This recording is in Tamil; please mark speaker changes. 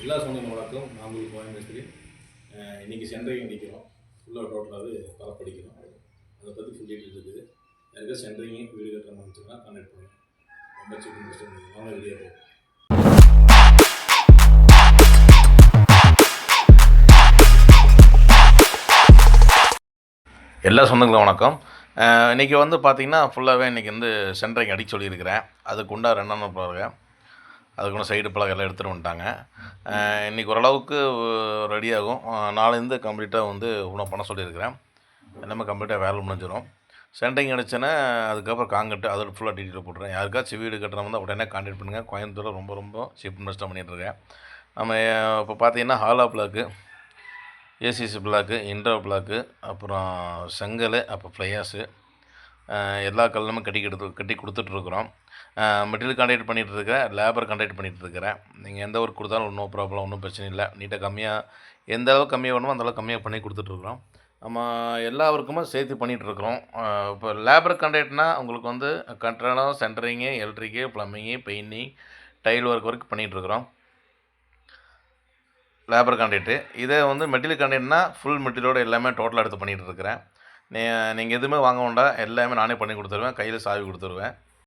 Speaker 1: எல்லா சொந்தம் வணக்கம். நான் உங்களுக்கு கோயம் மேஸ்திரி அஹ் சென்ட்ரிங் அடிக்கிறோம் ஃபுல்லாக டோட்டலாகவே பரப்படிக்கிறோம் அதை பற்றி ஃபுல் டீட்டெயில் இருக்குது. யாருக்கா சென்ட்ரிங் வீடு கட்டுற மாதிரி இருந்துச்சுன்னா கான்டாக்ட் பண்ணுங்கள் ரொம்ப சீப் கஷ்டம் வாங்க வீடியோ போகும் எல்லா சொந்தங்களும் வணக்கம். இன்றைக்கி வந்து பார்த்திங்கன்னா ஃபுல்லாகவே இன்றைக்கி வந்து சென்ட்ரிங் அடிக்க சொல்லியிருக்கிறேன். அதுக்கு உண்டா ரெண்டாம் பாருங்கள் அதுக்கு சைடு பலகை எல்லாம் எடுத்துகிட்டு வந்துட்டாங்க. இன்றைக்கி இன்னைக்கு ஓரளவுக்கு ரெடியாகும் நாளைந்து கம்ப்ளீட்டாக வந்து உணவு பண்ண சொல்லியிருக்கிறேன். எல்லாமே கம்ப்ளீட்டாக வேலை முடிஞ்சிடும் சென்ட்ரிங் அடிச்சேன்னா அதுக்கப்புறம் காங்கிட்டு அதோட ஃபுல்லாக டீட்டெயில் போட்டுறேன். யாருக்காச்சும் வீடு கட்டுறவங்க வந்து உடனே கான்டாக்ட் பண்ணுங்கள் கோயம்புத்தூரில் ரொம்ப ரொம்ப சீப் இன்வெஸ்ட்டாக பண்ணிகிட்ருக்கேன் நம்ம இப்போ பார்த்தீங்கன்னா ஹாலா பிளாக்கு ஏசிசி பிளாக்கு இன்டோ பிளாக்கு அப்புறம் செங்கல் அப்புறம் ஃப்ளையாஸு எல்லா கல்லுமே கட்டி கெடுத்து கட்டி கொடுத்துட்ருக்குறோம். மெட்டீரியல் கான்டாக்ட் பண்ணிகிட்டு இருக்கிறேன் லேபர் கான்டாக்ட் பண்ணிகிட்டு இருக்கிறேன் நீங்கள் எந்த ஒர்க் கொடுத்தாலும் ஒன்றும் ப்ராப்ளம் ஒன்றும் பிரச்சனை இல்லை. நீட்டாக கம்மியாக எந்த அளவுக்கு கம்மியாக வேணுமோ அந்த கம்மியாக பண்ணி கொடுத்துட்ருக்குறோம். நம்ம எல்லா ஒர்க்குமே சேர்த்து பண்ணிகிட்ருக்குறோம் இப்போ லேபர் கான்டாக்ட்னா உங்களுக்கு வந்து கட்டடம் centering electric plumbing painting tile work work பண்ணிகிட்ருக்குறோம் labour contract இதே வந்து மெட்டீரியல் கான்ட்ராக்ட்னா ஃபுல் மெட்டீரியலோட எல்லாமே டோட்டலாக எடுத்து பண்ணிகிட்டு இருக்கிறேன் நீங்கள் எதுவுமே வாங்க வேண்டாம். எல்லாமே நானே பண்ணி கொடுத்துருவேன். கையில் சாவி கொடுத்துருவேன்.